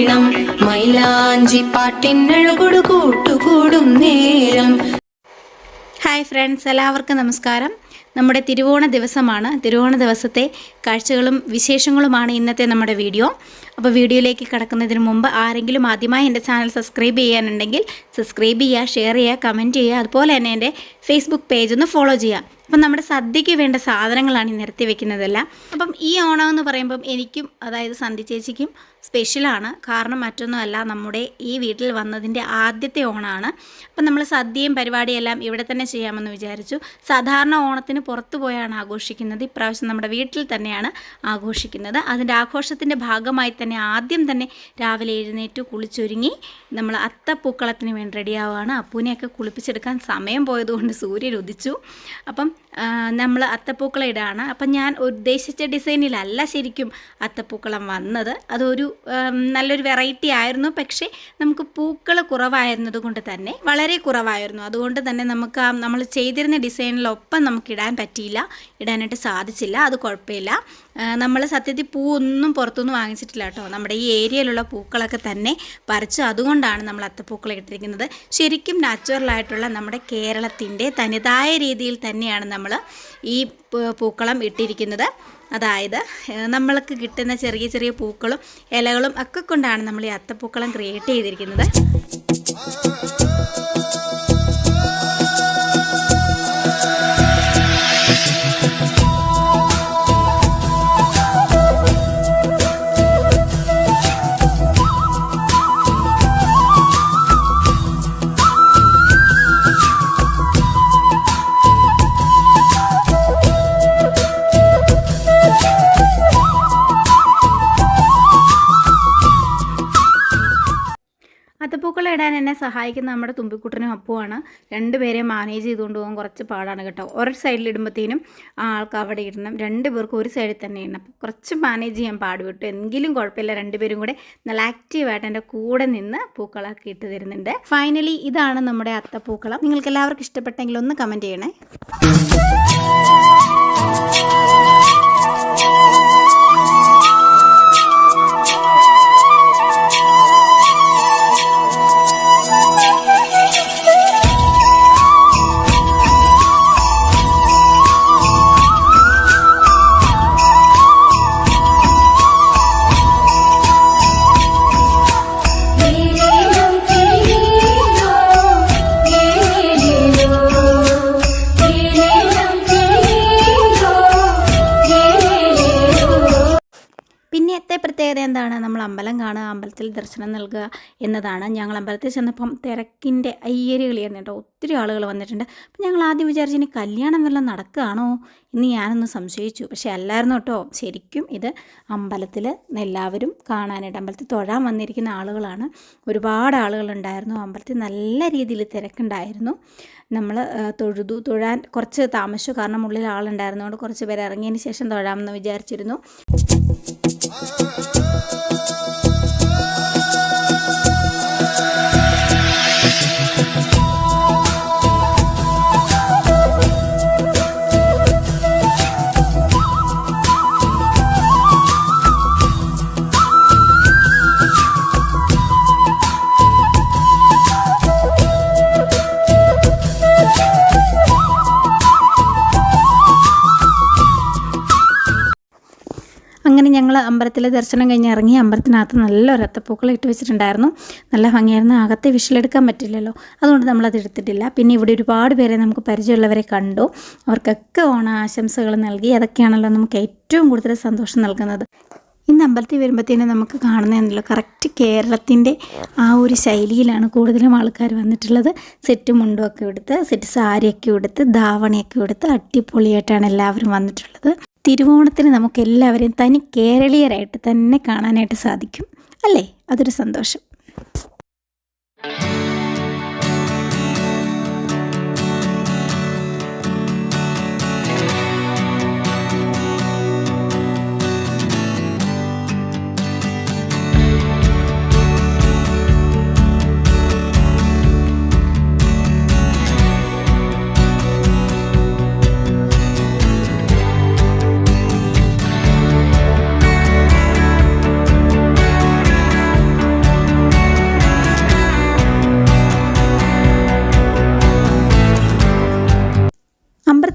പൂപ്പൊലിപ്പാട്ടീണം മൈലാഞ്ചി പാട്ടിനഴകൊടു കൂട്ടുകൂടും നേരം. Hi friends എല്ലാവർക്കും നമസ്കാരം. നമ്മുടെ തിരുവോണ ദിവസമാണ്. തിരുവോണ ദിവസത്തെ കാഴ്ചകളും വിശേഷങ്ങളുമാണ് ഇന്നത്തെ നമ്മുടെ വീഡിയോ. അപ്പോൾ വീഡിയോയിലേക്ക് കടക്കുന്നതിന് മുമ്പ് ആരെങ്കിലും ആദ്യമായി എന്റെ ചാനൽ സബ്സ്ക്രൈബ് ചെയ്യാനുണ്ടെങ്കിൽ സബ്സ്ക്രൈബ് ചെയ്യുക ഷെയർ ചെയ്യുക കമന്റ് ചെയ്യുക അതുപോലെ തന്നെ എന്റെ ഫേസ്ബുക്ക് പേജ് ഒന്ന് ഫോളോ ചെയ്യുക. അപ്പം നമ്മുടെ സദ്യയ്ക്ക് വേണ്ട സാധനങ്ങളാണ് ഈ നിരത്തി വെക്കുന്നതെല്ലാം. അപ്പം ഈ ഓണം എന്ന് പറയുമ്പം എനിക്കും അതായത് സന്ധ്യ ചേച്ചിക്കും സ്പെഷ്യലാണ്. കാരണം മറ്റൊന്നുമല്ല നമ്മുടെ ഈ വീട്ടിൽ വന്നതിന്റെ ആദ്യത്തെ ഓണമാണ് അപ്പം നമ്മൾ സദ്യയും പരിപാടിയെല്ലാം ഇവിടെ തന്നെ ചെയ്യാമെന്ന് വിചാരിച്ചു. സാധാരണ ഓണത്തിന് പുറത്തു പോയാണ് ആഘോഷിക്കുന്നത്. ഇപ്രാവശ്യം നമ്മുടെ വീട്ടിൽ തന്നെയാണ് ആഘോഷിക്കുന്നത്. അതിന്റെ ആഘോഷത്തിന്റെ ഭാഗമായി തന്നെ ആദ്യം തന്നെ രാവിലെ എഴുന്നേറ്റ് കുളിച്ചൊരുങ്ങി നമ്മൾ അത്തപ്പൂക്കളത്തിന് വേണ്ടി റെഡിയാവുകയാണ്. അപ്പൂനെയൊക്കെ കുളിപ്പിച്ചെടുക്കാൻ സമയം പോയതുകൊണ്ട് സൂര്യൻ ഉദിച്ചു. അപ്പം നമ്മൾ അത്തപ്പൂക്കളം ഇടാണ്. അപ്പം ഞാൻ ഉദ്ദേശിച്ച ഡിസൈനിലല്ല ശരിക്കും അത്തപ്പൂക്കളം വന്നത്. അതൊരു നല്ലൊരു വെറൈറ്റി ആയിരുന്നു. പക്ഷേ നമുക്ക് പൂക്കൾ കുറവായിരുന്നത് കൊണ്ട് തന്നെ വളരെ കുറവായിരുന്നു. അതുകൊണ്ട് തന്നെ നമുക്ക് നമ്മൾ ചെയ്തിരുന്ന ഡിസൈനിലൊപ്പം നമുക്ക് ഇടാൻ പറ്റിയില്ല. ഇടാനായിട്ട് സാധിച്ചില്ല. അത് കുഴപ്പമില്ല. നമ്മൾ സത്യത്തിൽ പൂ ഒന്നും പുറത്തുനിന്ന് വാങ്ങിച്ചിട്ടില്ല കേട്ടോ. നമ്മുടെ ഈ ഏരിയയിലുള്ള പൂക്കളൊക്കെ തന്നെ പറിച്ച്. അതുകൊണ്ടാണ് നമ്മൾ അത്തപ്പൂക്കൾ ഇട്ടിരിക്കുന്നത്. ശരിക്കും നാച്ചുറലായിട്ടുള്ള നമ്മുടെ കേരളത്തിന്റെ തനതായ രീതിയിൽ തന്നെയാണ് നമ്മൾ ഈ പൂക്കളം ഇട്ടിരിക്കുന്നത്. അതായത് നമ്മൾക്ക് കിട്ടുന്ന ചെറിയ ചെറിയ പൂക്കളും ഇലകളും ഒക്കെ കൊണ്ടാണ് നമ്മൾ ഈ അത്തപ്പൂക്കളം ക്രിയേറ്റ് ചെയ്തിരിക്കുന്നത്. ഇടാൻ എന്നെ സഹായിക്കുന്ന നമ്മുടെ തുമ്പിക്കുട്ടനും അപ്പുവാണ്. രണ്ടുപേരെ മാനേജ് ചെയ്തുകൊണ്ട് പോകാൻ കുറച്ച് പാടാണ് കേട്ടോ. ഒരു സൈഡിൽ ഇടുമ്പോഴത്തേനും ആൾക്ക് അവിടെ ഇടണം. രണ്ട് പേർക്കും ഒരു സൈഡിൽ തന്നെ ഇടണം. അപ്പോൾ കുറച്ച് മാനേജ് ചെയ്യാൻ പാടുപെട്ടു എങ്കിലും കുഴപ്പമില്ല. രണ്ടുപേരും കൂടെ നല്ല ആക്റ്റീവായിട്ട് എന്റെ കൂടെ നിന്ന് പൂക്കളൊക്കെ ഇട്ട് തരുന്നുണ്ട്. ഫൈനലി ഇതാണ് നമ്മുടെ അത്തപ്പൂക്കളം. നിങ്ങൾക്ക് എല്ലാവർക്കും ഇഷ്ടപ്പെട്ടെങ്കിൽ ഒന്ന് കമന്റ് ചെയ്യണേ. എന്താണ് നമ്മൾ അമ്പലം കാണുക അമ്പലത്തിൽ ദർശനം നൽകുക എന്നതാണ്. ഞങ്ങൾ അമ്പലത്തിൽ ചെന്നപ്പം തിരക്കിന്റെ അയ്യരുകളിയാണ് കേട്ടോ ഒത്തിരി ആളുകൾ വന്നിട്ടുണ്ട്. അപ്പം ഞങ്ങൾ ആദ്യം വിചാരിച്ചു ഇനി കല്യാണം വല്ലതും നടക്കുകയാണോ എന്ന് ഞാനൊന്ന് സംശയിച്ചു. പക്ഷേ അല്ലായിരുന്നു കേട്ടോ ശരിക്കും ഇത് അമ്പലത്തിൽ എല്ലാവരും കാണാനായിട്ട് അമ്പലത്തിൽ തൊഴാൻ വന്നിരിക്കുന്ന ആളുകളാണ്. ഒരുപാട് ആളുകളുണ്ടായിരുന്നു. അമ്പലത്തിൽ നല്ല രീതിയിൽ തിരക്കുണ്ടായിരുന്നു. നമ്മൾ തൊഴുതു തൊഴാൻ കുറച്ച് താമസിച്ചു. കാരണം ഉള്ളിൽ ആളുണ്ടായിരുന്നതുകൊണ്ട് കുറച്ച് പേര് ഇറങ്ങിയതിന് ശേഷം തൊഴാമെന്ന് വിചാരിച്ചിരുന്നു. ഞങ്ങൾ അമ്പലത്തിലെ ദർശനം കഴിഞ്ഞ് ഇറങ്ങി അമ്പലത്തിനകത്ത് നല്ല ഒരത്തപ്പൂക്കൾ ഇട്ട് വെച്ചിട്ടുണ്ടായിരുന്നു. നല്ല ഭംഗിയായിരുന്നു. അകത്തെ വിഷലെടുക്കാൻ പറ്റില്ലല്ലോ. അതുകൊണ്ട് നമ്മളത് എടുത്തിട്ടില്ല. പിന്നെ ഇവിടെ ഒരുപാട് പേരെ നമുക്ക് പരിചയമുള്ളവരെ കണ്ടു. അവർക്കൊക്കെ ഓണ ആശംസകൾ നൽകി. അതൊക്കെയാണല്ലോ നമുക്ക് ഏറ്റവും കൂടുതൽ സന്തോഷം നൽകുന്നത്. ഇന്ന് അമ്പലത്തിൽ വരുമ്പോഴത്തേനും നമുക്ക് കാണുന്നതെന്നല്ലോ കറക്റ്റ് കേരളത്തിന്റെ ആ ഒരു ശൈലിയിലാണ് കൂടുതലും ആൾക്കാർ വന്നിട്ടുള്ളത്. സെറ്റ് മുണ്ടുമൊക്കെ എടുത്ത് സെറ്റ് സാരിയൊക്കെ എടുത്ത് ധാവണിയൊക്കെ എടുത്ത് അടിപൊളിയായിട്ടാണ് എല്ലാവരും വന്നിട്ടുള്ളത്. തിരുവോണത്തിന് നമുക്ക് എല്ലാവരെയും തനി കേരളീയരായിട്ട് തന്നെ കാണാനായിട്ട് സാധിക്കും. അല്ലേ? അതൊരു സന്തോഷം.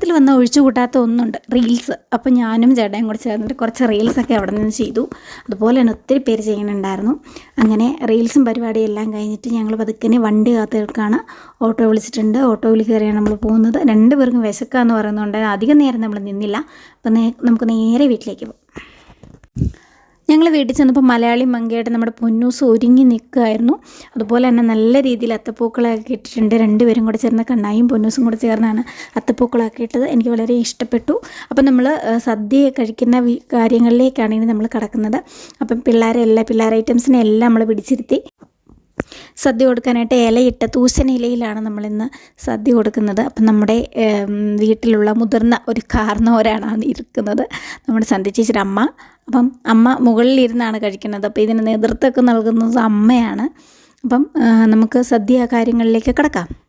ഓണത്തിൽ വന്ന ഒഴിച്ചു കൂട്ടാത്ത ഒന്നുണ്ട്. റീൽസ്. അപ്പോൾ ഞാനും ചേട്ടയും കൂടെ ചേർന്നിട്ട് കുറച്ച് റീൽസൊക്കെ അവിടെ നിന്ന് ചെയ്തു. അതുപോലെ തന്നെ ഒത്തിരി പേര് ചെയ്യുന്നുണ്ടായിരുന്നു. അങ്ങനെ റീൽസും പരിപാടിയും എല്ലാം കഴിഞ്ഞിട്ട് ഞങ്ങൾ പതുക്കനെ വണ്ടി കാത്തുകൾക്കാണ് ഓട്ടോ വിളിച്ചിട്ടുണ്ട്. ഓട്ടോയിൽ കയറിയാണ് നമ്മൾ പോകുന്നത്. രണ്ട് പേർക്കും വിശക്കാന്ന് പറയുന്നതുകൊണ്ട് അധികം നേരം നമ്മൾ നിന്നില്ല. അപ്പം നമുക്ക് നേരെ വീട്ടിലേക്ക് പോകും. ഞങ്ങൾ വീട്ടിൽ ചെന്നപ്പോൾ മലയാളി മങ്കയായിട്ട് നമ്മുടെ പൊന്നൂസ് ഒരുങ്ങി നിൽക്കുമായിരുന്നു അതുപോലെ തന്നെ നല്ല രീതിയിൽ അത്തപ്പൂക്കളൊക്കെ ഇട്ടിട്ടുണ്ട്. രണ്ടുപേരും കൂടെ ചേർന്ന കണ്ണായും പൊന്നൂസും കൂടെ ചേർന്നാണ് അത്തപ്പൂക്കളൊക്കെ ഇട്ടത്. എനിക്ക് വളരെ ഇഷ്ടപ്പെട്ടു. അപ്പം നമ്മൾ സദ്യ കഴിക്കുന്ന കാര്യങ്ങളിലേക്കാണ് ഇനി നമ്മൾ കിടക്കുന്നത്. അപ്പം പിള്ളേരെ എല്ലാ പിള്ളേർ ഐറ്റംസിനെ എല്ലാം നമ്മൾ പിടിച്ചിരുത്തി. സദ്യ കൊടുക്കാനായിട്ട് ഇലയിട്ട തൂശൻ ഇലയിലാണ് നമ്മളിന്ന് സദ്യ കൊടുക്കുന്നത്. അപ്പം നമ്മുടെ വീട്ടിലുള്ള മുതിർന്ന ഒരു കാർന്നോരാണ് ഇരിക്കുന്നത്. നമ്മുടെ സന്ധ്യ ചേച്ചിയുടെ അമ്മ. അപ്പം അമ്മ മുകളിലിരുന്നാണ് കഴിക്കുന്നത്. അപ്പോൾ ഇതിന് നേതൃത്വമൊക്കെ നൽകുന്നത് അമ്മയാണ്. അപ്പം നമുക്ക് സദ്യ കാര്യങ്ങളിലേക്ക് കിടക്കാം.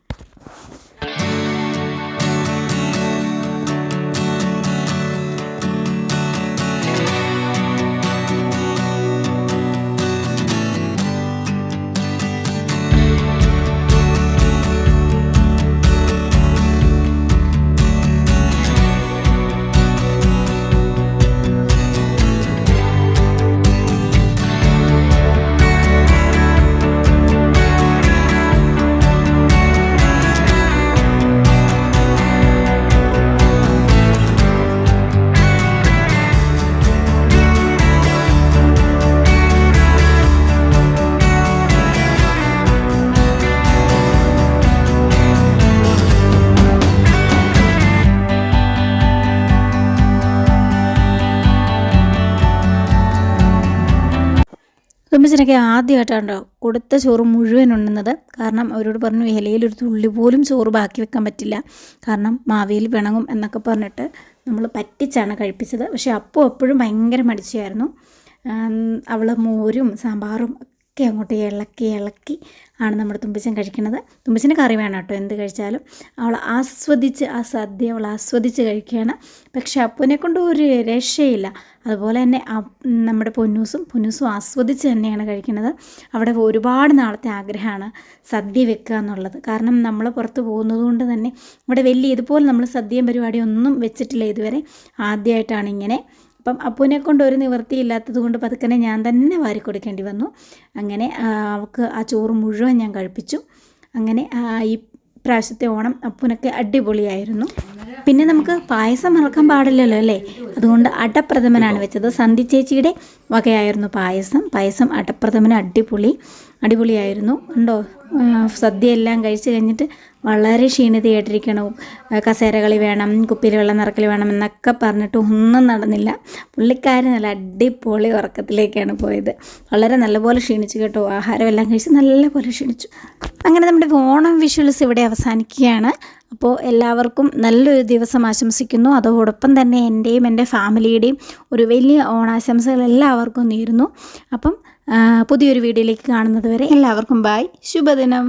തുമ്പച്ചനൊക്കെ ആദ്യമായിട്ടാണ് കൊടുത്ത ചോറ് മുഴുവൻ ഉണ്ണുന്നത്. കാരണം അവരോട് പറഞ്ഞു ഇലയിലൊരു തുള്ളി പോലും ചോറ് ബാക്കി വെക്കാൻ പറ്റില്ല. കാരണം മാവിയിൽ പിണങ്ങും എന്നൊക്കെ പറഞ്ഞിട്ട് നമ്മൾ പറ്റിച്ചാണ് കഴിപ്പിച്ചത്. പക്ഷേ അപ്പോൾ എപ്പോഴും ഭയങ്കര മടിച്ചായിരുന്നു. അവൾ മോരും സാമ്പാറും ഒക്കെ അങ്ങോട്ട് ഇളക്കി ഇളക്കി ആണ് നമ്മുടെ തുമ്പച്ചൻ കഴിക്കുന്നത്. തുമ്പച്ചന് കറി വേണം കേട്ടോ. എന്ത് കഴിച്ചാലും അവൾ ആസ്വദിച്ച് ആ സദ്യ അവൾ ആസ്വദിച്ച് കഴിക്കുകയാണ്. പക്ഷെ അപ്പുവിനെ കൊണ്ട് ഒരു രക്ഷയില്ല. അതുപോലെ തന്നെ നമ്മുടെ പൊന്നൂസും പൊന്നൂസും ആസ്വദിച്ച് തന്നെയാണ് കഴിക്കുന്നത്. അവിടെ ഒരുപാട് നാളത്തെ ആഗ്രഹമാണ് സദ്യ വെക്കുക എന്നുള്ളത്. കാരണം നമ്മൾ പുറത്ത് പോകുന്നത് കൊണ്ട് തന്നെ ഇവിടെ വലിയ ഇതുപോലെ നമ്മൾ സദ്യയും പരിപാടിയും ഒന്നും വെച്ചിട്ടില്ല ഇതുവരെ. ആദ്യമായിട്ടാണ് ഇങ്ങനെ അപ്പം അപ്പൂനെ കൊണ്ട് ഒരു നിവൃത്തിയില്ലാത്തത് കൊണ്ട് പതുക്കനെ ഞാൻ തന്നെ വാരി കൊടുക്കേണ്ടി വന്നു. അങ്ങനെ അവൾക്ക് ആ ചോറ് മുഴുവൻ ഞാൻ കഴിപ്പിച്ചു. അങ്ങനെ ഈ പ്രാവശ്യത്തെ ഓണം അപ്പൂനൊക്കെ അടിപൊളിയായിരുന്നു. പിന്നെ നമുക്ക് പായസം മറക്കാൻ പാടില്ലല്ലോ അല്ലേ? അതുകൊണ്ട് അടപ്രഥമനാണ് വെച്ചത്. സന്ധി ചേച്ചിയുടെ വകയായിരുന്നു പായസം. പായസം അടപ്രഥമന് അടിപൊളി അടിപൊളിയായിരുന്നു. ഉണ്ടോ? സദ്യ എല്ലാം കഴിച്ച് കഴിഞ്ഞിട്ട് വളരെ ക്ഷീണിതയായിട്ടിരിക്കണം കസേരകളി വേണം കുപ്പിയിൽ വെള്ളം നിറക്കൽ വേണം എന്നൊക്കെ പറഞ്ഞിട്ട് ഒന്നും നടന്നില്ല. പുള്ളിക്കാരൻ നല്ല അടിപൊളി ഉറക്കത്തിലേക്കാണ് പോയത്. വളരെ നല്ലപോലെ ക്ഷീണിച്ചു കേട്ടോ. ആഹാരമെല്ലാം കഴിച്ച് നല്ലപോലെ ക്ഷീണിച്ചു. അങ്ങനെ നമ്മുടെ ഓണം വിഷ്വൽസ് ഇവിടെ അവസാനിക്കുകയാണ്. അപ്പോൾ എല്ലാവർക്കും നല്ലൊരു ദിവസം ആശംസിക്കുന്നു. അതോടൊപ്പം തന്നെ എന്റെയും എന്റെ ഫാമിലിയുടെയും ഒരു വലിയ ഓണാശംസകൾ എല്ലാവർക്കും നേരുന്നു. അപ്പം പുതിയൊരു വീഡിയോയിലേക്ക് കാണുന്നത് വരെ എല്ലാവർക്കും ബായ് ശുഭദിനം.